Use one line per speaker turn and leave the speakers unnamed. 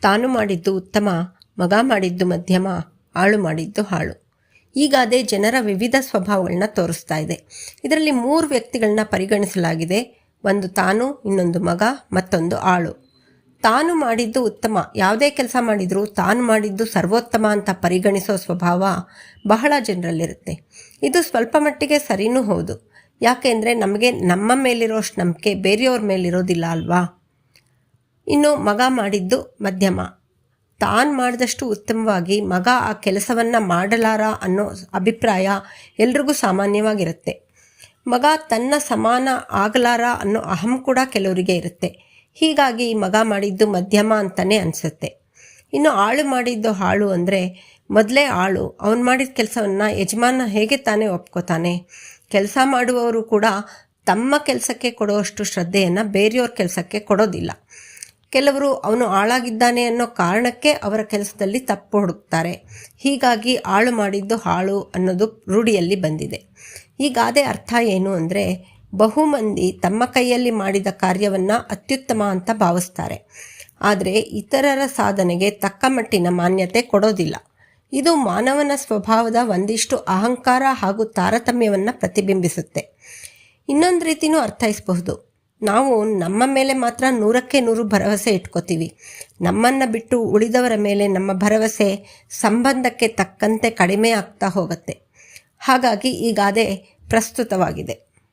ತಾನು ಮಾಡಿದ್ದು ಉತ್ತಮ, ಮಗ ಮಾಡಿದ್ದು ಮಧ್ಯಮ, ಆಳು ಮಾಡಿದ್ದು ಹಾಳು. ಈ ಗಾದೆ ಜನರ ವಿವಿಧ ಸ್ವಭಾವಗಳನ್ನ ತೋರಿಸ್ತಾ ಇದೆ. ಇದರಲ್ಲಿ ಮೂರು ವ್ಯಕ್ತಿಗಳನ್ನ ಪರಿಗಣಿಸಲಾಗಿದೆ. ಒಂದು ತಾನು, ಇನ್ನೊಂದು ಮಗ, ಮತ್ತೊಂದು ಆಳು. ತಾನು ಮಾಡಿದ್ದು ಉತ್ತಮ, ಯಾವುದೇ ಕೆಲಸ ಮಾಡಿದರೂ ತಾನು ಮಾಡಿದ್ದು ಸರ್ವೋತ್ತಮ ಅಂತ ಪರಿಗಣಿಸೋ ಸ್ವಭಾವ ಬಹಳ ಜನರಲ್ಲಿರುತ್ತೆ. ಇದು ಸ್ವಲ್ಪ ಮಟ್ಟಿಗೆ ಸರಿನೂ ಹೌದು. ಯಾಕೆಂದರೆ ನಮಗೆ ನಮ್ಮ ಮೇಲಿರೋಷ್ಟು ನಂಬಿಕೆ ಬೇರೆಯವ್ರ ಮೇಲಿರೋದಿಲ್ಲ ಅಲ್ವಾ? ಇನ್ನು ಮಗ ಮಾಡಿದ್ದು ಮಧ್ಯಮ. ತಾನು ಮಾಡಿದಷ್ಟು ಉತ್ತಮವಾಗಿ ಮಗ ಆ ಕೆಲಸವನ್ನು ಮಾಡಲಾರ ಅನ್ನೋ ಅಭಿಪ್ರಾಯ ಎಲ್ರಿಗೂ ಸಾಮಾನ್ಯವಾಗಿರುತ್ತೆ. ಮಗ ತನ್ನ ಸಮಾನ ಆಗಲಾರ ಅನ್ನೋ ಅಹಂ ಕೂಡ ಕೆಲವರಿಗೆ ಇರುತ್ತೆ. ಹೀಗಾಗಿ ಮಗ ಮಾಡಿದ್ದು ಮಧ್ಯಮ ಅಂತಲೇ ಅನಿಸುತ್ತೆ. ಇನ್ನು ಆಳು ಮಾಡಿದ್ದು ಹಾಳು ಅಂದರೆ ಮೊದಲೇ ಆಳು, ಅವನು ಮಾಡಿದ ಕೆಲಸವನ್ನು ಯಜಮಾನ ಹೇಗೆ ತಾನೇ ಒಪ್ಕೋತಾನೆ? ಕೆಲಸ ಮಾಡುವವರು ಕೂಡ ತಮ್ಮ ಕೆಲಸಕ್ಕೆ ಕೊಡುವಷ್ಟು ಶ್ರದ್ಧೆಯನ್ನು ಬೇರೆಯವ್ರ ಕೆಲಸಕ್ಕೆ ಕೊಡೋದಿಲ್ಲ. ಕೆಲವರು ಅವನು ಆಳಾಗಿದ್ದಾನೆ ಅನ್ನೋ ಕಾರಣಕ್ಕೆ ಅವರ ಕೆಲಸದಲ್ಲಿ ತಪ್ಪು ಹುಡುಕ್ತಾರೆ. ಹೀಗಾಗಿ ಆಳು ಮಾಡಿದ್ದು ಹಾಳು ಅನ್ನೋದು ರೂಢಿಯಲ್ಲಿ ಬಂದಿದೆ. ಈ ಗಾದೆ ಅರ್ಥ ಏನು ಅಂದರೆ, ಬಹುಮಂದಿ ತಮ್ಮ ಕೈಯಲ್ಲಿ ಮಾಡಿದ ಕಾರ್ಯವನ್ನು ಅತ್ಯುತ್ತಮ ಅಂತ ಭಾವಿಸ್ತಾರೆ. ಆದರೆ ಇತರರ ಸಾಧನೆಗೆ ತಕ್ಕ ಮಟ್ಟಿನ ಮಾನ್ಯತೆ ಕೊಡೋದಿಲ್ಲ. ಇದು ಮಾನವನ ಸ್ವಭಾವದ ಒಂದಿಷ್ಟು ಅಹಂಕಾರ ಹಾಗೂ ತಾರತಮ್ಯವನ್ನು ಪ್ರತಿಬಿಂಬಿಸುತ್ತೆ. ಇನ್ನೊಂದು ರೀತಿಯೂ ಅರ್ಥೈಸಬಹುದು. ನಾವು ನಮ್ಮ ಮೇಲೆ ಮಾತ್ರ ನೂರಕ್ಕೆ ನೂರು ಭರವಸೆ ಇಟ್ಕೋತೀವಿ. ನಮ್ಮನ್ನು ಬಿಟ್ಟು ಉಳಿದವರ ಮೇಲೆ ನಮ್ಮ ಭರವಸೆ ಸಂಬಂಧಕ್ಕೆ ತಕ್ಕಂತೆ ಕಡಿಮೆ ಆಗ್ತಾ ಹೋಗುತ್ತೆ. ಹಾಗಾಗಿ ಈ ಗಾದೆ ಪ್ರಸ್ತುತವಾಗಿದೆ.